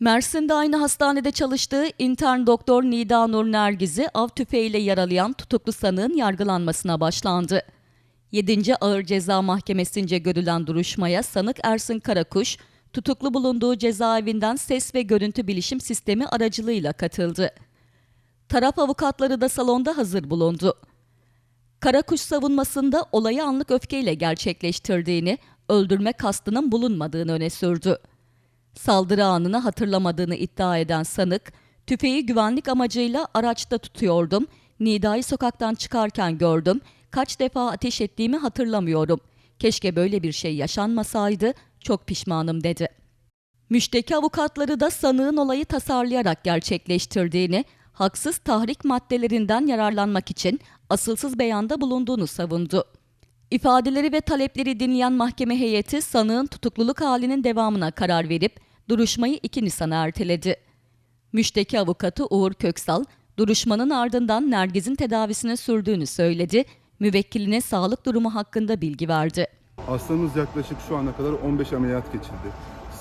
Mersin'de aynı hastanede çalıştığı intern doktor Nida Nur Nergiz'i av tüfeğiyle yaralayan tutuklu sanığın yargılanmasına başlandı. 7. Ağır Ceza Mahkemesi'nce görülen duruşmaya sanık Ersin Karakuş, tutuklu bulunduğu cezaevinden ses ve görüntü bilişim sistemi aracılığıyla katıldı. Taraf avukatları da salonda hazır bulundu. Karakuş savunmasında olayı anlık öfkeyle gerçekleştirdiğini, öldürme kastının bulunmadığını öne sürdü. Saldırı anını hatırlamadığını iddia eden sanık, tüfeği güvenlik amacıyla araçta tutuyordum, Nida'yı sokaktan çıkarken gördüm, kaç defa ateş ettiğimi hatırlamıyorum. Keşke böyle bir şey yaşanmasaydı, çok pişmanım dedi. Müşteki avukatları da sanığın olayı tasarlayarak gerçekleştirdiğini, haksız tahrik maddelerinden yararlanmak için asılsız beyanda bulunduğunu savundu. İfadeleri ve talepleri dinleyen mahkeme heyeti sanığın tutukluluk halinin devamına karar verip duruşmayı 2 Nisan'a erteledi. Müşteki avukatı Uğur Köksal, duruşmanın ardından Nergiz'in tedavisine sürdüğünü söyledi, müvekkiline sağlık durumu hakkında bilgi verdi. Hastamız yaklaşık şu ana kadar 15 ameliyat geçirdi.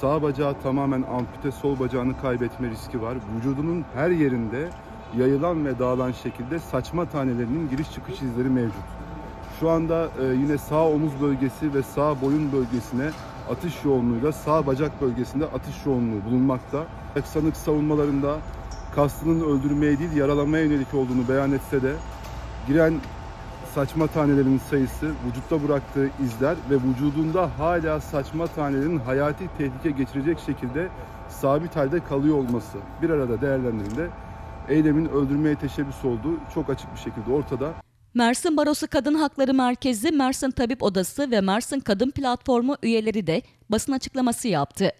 Sağ bacağı tamamen ampute, sol bacağını kaybetme riski var. Vücudunun her yerinde yayılan ve dağılan şekilde saçma tanelerinin giriş çıkış izleri mevcut. Şu anda e, yine sağ omuz bölgesi ve sağ boyun bölgesine atış yoğunluğuyla sağ bacak bölgesinde atış yoğunluğu bulunmakta. Sanık savunmalarında kastının öldürmeye değil yaralamaya yönelik olduğunu beyan etse de giren saçma tanelerin sayısı, vücutta bıraktığı izler ve vücudunda hala saçma tanelerin hayati tehlike geçirecek şekilde sabit halde kalıyor olması bir arada değerlendirildiğinde eylemin öldürmeye teşebbüs olduğu çok açık bir şekilde ortada. Mersin Barosu Kadın Hakları Merkezi, Mersin Tabip Odası ve Mersin Kadın Platformu üyeleri de basın açıklaması yaptı.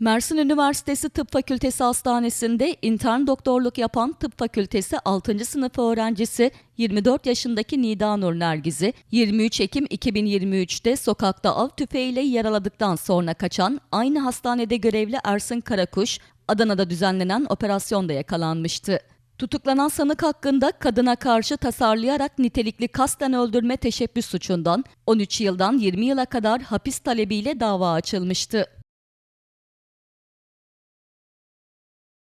Mersin Üniversitesi Tıp Fakültesi Hastanesi'nde intern doktorluk yapan Tıp Fakültesi 6. sınıf öğrencisi 24 yaşındaki Nida Nur Nergiz'i 23 Ekim 2023'te sokakta av tüfeğiyle yaraladıktan sonra kaçan aynı hastanede görevli Ersin Karakuş, Adana'da düzenlenen operasyonda yakalanmıştı. Tutuklanan sanık hakkında kadına karşı tasarlayarak nitelikli kasten öldürme teşebbüs suçundan 13 yıldan 20 yıla kadar hapis talebiyle dava açılmıştı.